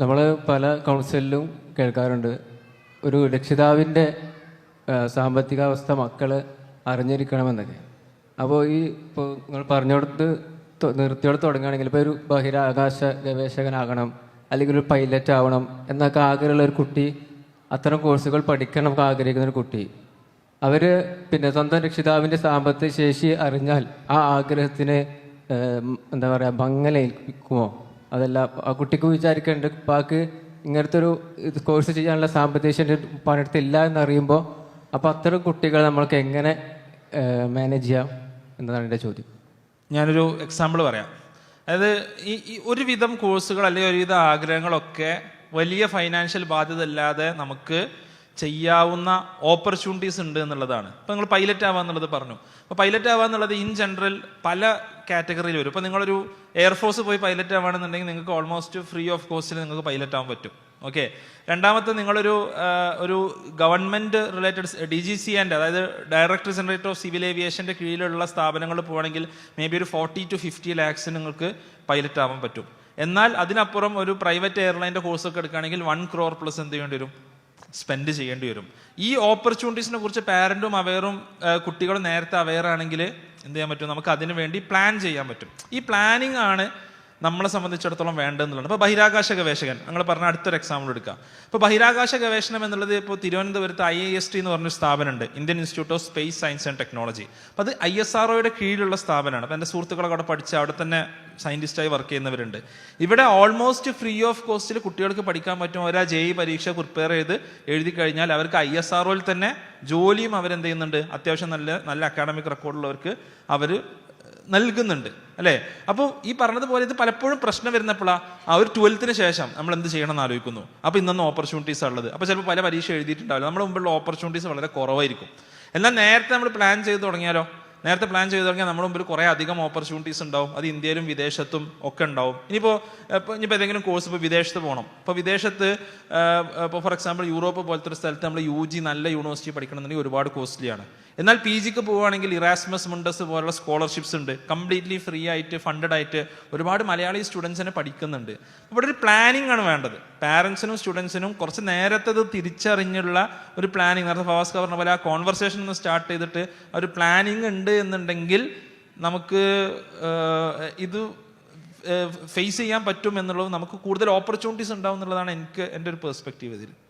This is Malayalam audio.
നമ്മൾ പല കൗൺസിലിലും കേൾക്കാറുണ്ട്. ഒരു രക്ഷിതാവിന്റെ സാമ്പത്തികാവസ്ഥ മക്കൾ അറിഞ്ഞിരിക്കണമെന്നൊക്കെ. അപ്പോൾ ഈ ഇപ്പോൾ നിങ്ങൾ പറഞ്ഞുകൊടുത്ത് നിർത്തിയോടെ തുടങ്ങുകയാണെങ്കിൽ ഇപ്പോൾ ഒരു ബഹിരാകാശ ഗവേഷകനാകണം അല്ലെങ്കിൽ ഒരു പൈലറ്റ് ആവണം എന്നൊക്കെ ആഗ്രഹമുള്ള ഒരു കുട്ടി അത്തരം കോഴ്സുകൾ പഠിക്കണം ആഗ്രഹിക്കുന്ന ഒരു കുട്ടി അവർ പിന്നെ സ്വന്തം രക്ഷിതാവിന്റെ സാമ്പത്തിക ശേഷി അറിഞ്ഞാൽ ആ ആഗ്രഹത്തിന് എന്താ പറയുക ഭംഗലേൽക്കുമോ? അതല്ല ആ കുട്ടിക്ക് വിചാരിക്കേണ്ട ഉപ്പാക്ക് ഇങ്ങനത്തെ ഒരു കോഴ്സ് ചെയ്യാനുള്ള സാമ്പത്തിക പണിയെടുത്തില്ല എന്നറിയുമ്പോൾ അപ്പോൾ അത്തരം കുട്ടികൾ നമ്മൾക്ക് എങ്ങനെ മാനേജ് ചെയ്യാം എന്നതാണ് എന്റെ ചോദ്യം. ഞാനൊരു എക്സാമ്പിൾ പറയാം. അതായത് ഈ ഈ ഒരുവിധം കോഴ്സുകൾ അല്ലെങ്കിൽ ഒരുവിധ ആഗ്രഹങ്ങളൊക്കെ വലിയ ഫൈനാൻഷ്യൽ ബാധ്യത ഇല്ലാതെ നമുക്ക് ചെയ്യാവുന്ന ഓപ്പർച്യൂണിറ്റീസ് ഉണ്ട് എന്നുള്ളതാണ്. ഇപ്പം നിങ്ങൾ പൈലറ്റ് ആവുക എന്നുള്ളത് പറഞ്ഞു. അപ്പോൾ പൈലറ്റ് ആവുക എന്നുള്ളത് ഇൻ ജനറൽ പല കാറ്റഗറിയിൽ വരും. ഇപ്പോൾ നിങ്ങളൊരു എയർഫോഴ്സ് പോയി പൈലറ്റ് ആവുകയാണെന്നുണ്ടെങ്കിൽ നിങ്ങൾക്ക് ഓൾമോസ്റ്റ് ഫ്രീ ഓഫ് കോസ്റ്റിൽ നിങ്ങൾക്ക് പൈലറ്റ് ആവാൻ പറ്റും. ഓക്കെ രണ്ടാമത്തെ നിങ്ങളൊരു ഒരു government related D G C and അതായത് ഡയറക്ടർ ജനറേറ്റർ ഓഫ് സിവിൽ ഏവിയേഷന്റെ കീഴിലുള്ള സ്ഥാപനങ്ങളിൽ പോകുകയാണെങ്കിൽ മേ ബി ഒരു ഫോർട്ടി ടു ഫിഫ്റ്റി ലാക്സിന് നിങ്ങൾക്ക് പൈലറ്റ് ആവാൻ പറ്റും. എന്നാൽ അതിനപ്പുറം ഒരു പ്രൈവറ്റ് എയർലൈന്റെ കോഴ്സൊക്കെ എടുക്കുകയാണെങ്കിൽ വൺ ക്രോർ പ്ലസ് എന്ത് ചെയ്യേണ്ടി വരും? സ്പെൻഡ് ചെയ്യേണ്ടി വരും. ഈ ഓപ്പർച്യൂണിറ്റീസിനെ കുറിച്ച് പാരന്റും അവെയറും കുട്ടികളും നേരത്തെ അവെയർ ആണെങ്കിൽ എന്ത് ചെയ്യാൻ പറ്റും? നമുക്ക് അതിനു വേണ്ടി പ്ലാൻ ചെയ്യാൻ പറ്റും. ഈ പ്ലാനിങ് ആണ് നമ്മളെ സംബന്ധിച്ചിടത്തോളം വേണ്ടതെന്നുള്ളത് ഇപ്പോൾ ബഹിരാകാശ ഗവേഷകൻ നിങ്ങൾ പറഞ്ഞ അടുത്തൊരു എക്സാമ്പിൾ എടുക്കാം. ഇപ്പോൾ ബഹിരാകാശ ഗവേഷണം എന്നുള്ളത് ഇപ്പോൾ തിരുവനന്തപുരത്ത് ഐ എസ് ടി എന്ന് പറഞ്ഞൊരു സ്ഥാപനമുണ്ട്. Indian institute of space science and technology അപ്പോൾ അത് ഐ എസ് ആർ കീഴിലുള്ള സ്ഥാപനമാണ്. അപ്പോൾ എന്റെ സുഹൃത്തുക്കളൊക്കെ അവിടെ പഠിച്ച് അവിടെ തന്നെ സയന്റിസ്റ്റായി വർക്ക് ചെയ്യുന്നവരുണ്ട്. ഇവിടെ ഓൾമോസ്റ്റ് ഫ്രീ ഓഫ് കോസ്റ്റിൽ കുട്ടികൾക്ക് പഠിക്കാൻ പറ്റും. ഒരാ ജെ ഇ പരീക്ഷ പ്രിപ്പയർ ചെയ്ത് എഴുതി കഴിഞ്ഞാൽ അവർക്ക് ഐ എസ് ആർ തന്നെ ജോലിയും അവരെന്ത് ചെയ്യുന്നുണ്ട്? അത്യാവശ്യം നല്ല നല്ല അക്കാഡമിക് റെക്കോർഡുള്ളവർക്ക് അവർ നൽകുന്നുണ്ട് അല്ലേ? അപ്പോൾ ഈ പറഞ്ഞതുപോലെ ഇത് പലപ്പോഴും പ്രശ്നം വരുന്നപ്പോഴാണ് ആ ഒരു ട്വൽത്തിന് ശേഷം നമ്മൾ എന്ത് ചെയ്യണം എന്ന് ആലോചിക്കുന്നു. അപ്പോൾ ഇന്നൊന്നും ഓപ്പർച്യൂണിറ്റീസ് ഉള്ളത് അപ്പോൾ ചിലപ്പോൾ പല പരീക്ഷ എഴുതിയിട്ടുണ്ടാവില്ല. നമ്മുടെ മുമ്പുള്ള ഓപ്പർച്യൂണിറ്റീസ് വളരെ കുറവായിരിക്കും. എന്നാൽ നേരത്തെ നമ്മൾ പ്ലാൻ ചെയ്ത് തുടങ്ങിയാലോ? നേരത്തെ പ്ലാൻ ചെയ്ത് തുടങ്ങിയാൽ നമ്മുടെ മുമ്പിൽ കുറേ അധികം ഓപ്പർച്യൂണിറ്റീസ് ഉണ്ടാവും. അത് ഇന്ത്യയിലും വിദേശത്തും ഒക്കെ ഉണ്ടാവും. ഇനിയിപ്പോൾ ഇപ്പോൾ ഇനിയിപ്പോൾ ഏതെങ്കിലും കോഴ്സ് ഇപ്പോൾ വിദേശത്ത് പോകണം. ഇപ്പോൾ വിദേശത്ത് ഇപ്പോൾ ഫോർ എക്സാമ്പിൾ യൂറോപ്പ് പോലത്തെ ഒരു സ്ഥലത്ത് നമ്മൾ യു ജി നല്ല യൂണിവേഴ്സിറ്റി പഠിക്കണമെന്നുണ്ടെങ്കിൽ ഒരുപാട് കോസ്റ്റ്ലിയാണ് എന്നാൽ പി ജിക്ക് പോവുകയാണെങ്കിൽ ഇറാസ്മസ് മുണ്ടസ് പോലുള്ള സ്കോളർഷിപ്സ് ഉണ്ട്. കംപ്ലീറ്റ്ലി ഫ്രീ ആയിട്ട് ഫണ്ടഡ് ആയിട്ട് ഒരുപാട് മലയാളി സ്റ്റുഡൻസിനെ പഠിക്കുന്നുണ്ട്. ഇവിടെ ഒരു പ്ലാനിങ് ആണ് വേണ്ടത്. പാരൻസിനും സ്റ്റുഡൻസിനും കുറച്ച് നേരത്തെ തിരിച്ചറിഞ്ഞുള്ള ഒരു പ്ലാനിങ് നേരത്തെ ഫവാസ്ക പറഞ്ഞ പോലെ ആ കോൺവെർസേഷൻ ഒന്ന് സ്റ്റാർട്ട് ചെയ്തിട്ട് ഒരു പ്ലാനിങ് ഉണ്ട് എന്നുണ്ടെങ്കിൽ നമുക്ക് ഇത് ഫേസ് ചെയ്യാൻ പറ്റും എന്നുള്ളത് നമുക്ക് കൂടുതൽ ഓപ്പർച്യൂണിറ്റീസ് ഉണ്ടാവും എന്നുള്ളതാണ് എനിക്ക് എന്റെ ഒരു പെർസ്പെക്റ്റീവ് ഇതിൽ.